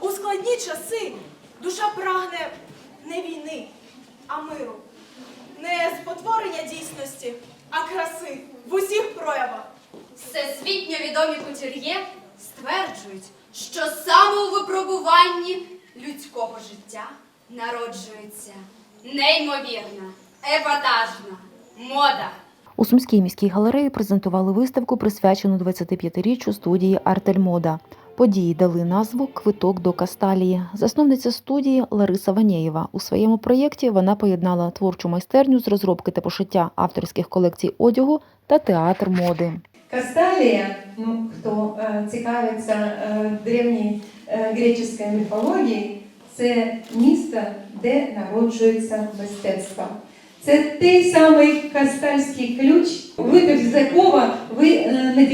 У складні часи душа прагне не війни, а миру. Не спотворення дійсності, а краси в усіх проявах. Всесвітньо відомі кутюр'є стверджують, що саме у випробуванні людського життя народжується неймовірна, епатажна мода. У Сумській міській галереї презентували виставку, присвячену 25-річчю студії Артельмода. Події дали назву Квиток до Касталії. Засновниця студії Лариса Ванєєва. У своєму проєкті вона поєднала творчу майстерню з розробки та пошиття авторських колекцій одягу та театр моди. Касталія, ну хто е, цікавиться е, древньою е, греческою міфологією, це місто, де народжується мистецтво. Це той самий кастальський ключ, випив з якого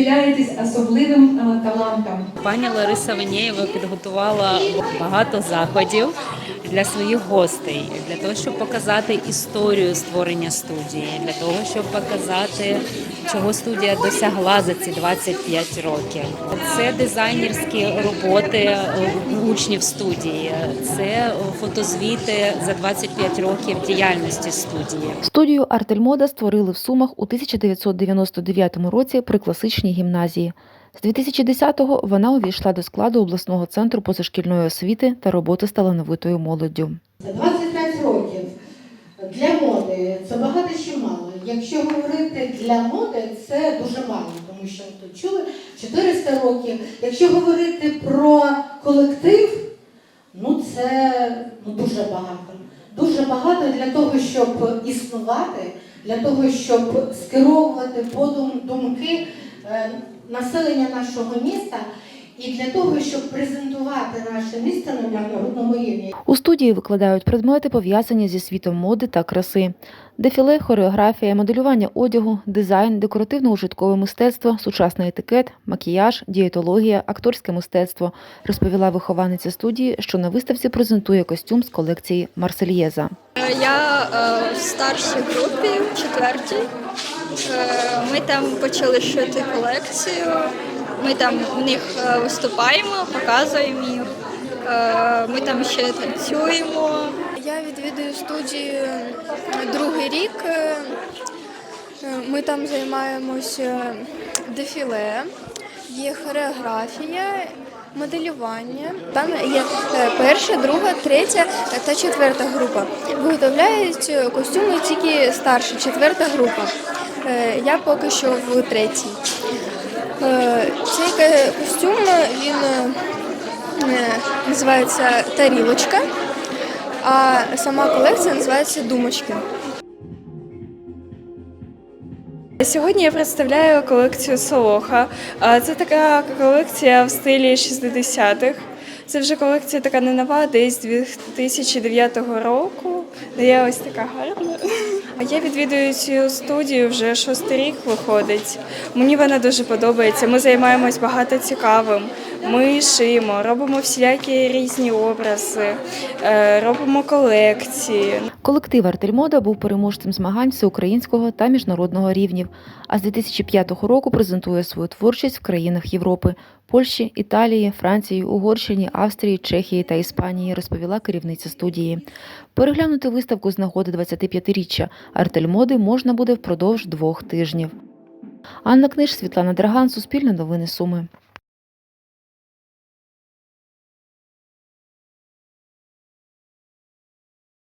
е, особливим е, талантом. Пані Лариса Венєєва підготувала багато заходів для своїх гостей, для того, щоб показати історію створення студії, для того, щоб показати, чого студія досягла за ці 25 років. Це дизайнерські роботи е, учнів студії, це фотозвіти за 25 років діяльності студії. Студію Артельмода створили в Сумах у 1999 році при класичній гімназії. З 2010-го вона увійшла до складу обласного центру позашкільної освіти та роботи з талановитою молоддю. За 25 років для моди це багато чи мало. Якщо говорити для моди, це дуже мало, тому що тут чули 400 років. Якщо говорити про колектив, ну це ну, дуже багато. Дуже багато для того, щоб існувати, для того, щоб скеровувати подум думки е, населення нашого міста і для того, щоб презентувати наше місто на міжнародному рівні. У студії викладають предмети, пов'язані зі світом моди та краси: дефіле, хореографія, моделювання одягу, дизайн, декоративно-ужиткове мистецтво, сучасний етикет, макіяж, дієтологія, акторське мистецтво, розповіла вихованиця студії, що на виставці презентує костюм з колекції Марсельєза. Я е, в старшій групі, в четвертій. Е, Ми там почали шити колекцію. Ми там в них е, виступаємо, показуємо їх. Е, Ми там ще танцюємо. Я відвідую студію другий рік. Е, Ми там займаємося дефіле, є хореографія, моделювання. Там є перша, друга, третя та четверта група. Виготовляють костюми тільки старша, четверта група. Я поки що в третій. Е, Цей костюм він е, називається тарілочка. А сама колекція називається Думочки. Сьогодні я представляю колекцію Солоха. Це така колекція в стилі 60-х. Це вже колекція така не нова, десь 2009 року. Я ось така гарна. А я відвідую цю студію вже шостий рік виходить. Мені вона дуже подобається. Ми займаємось багато цікавим. Ми шиємо, робимо всілякі різні образи, е, робимо колекції. Колектив Артельмода був переможцем змагань всеукраїнського та міжнародного рівнів, а з 2005 року презентує свою творчість в країнах Європи Польщі, Італії, Франції, Угорщині, Австрії, Чехії та Іспанії, розповіла керівниця студії. Переглянути виставку з нагоди 25-річчя Артельмоди можна буде впродовж двох тижнів. Анна Книж, Світлана Драган, Суспільне новини Суми.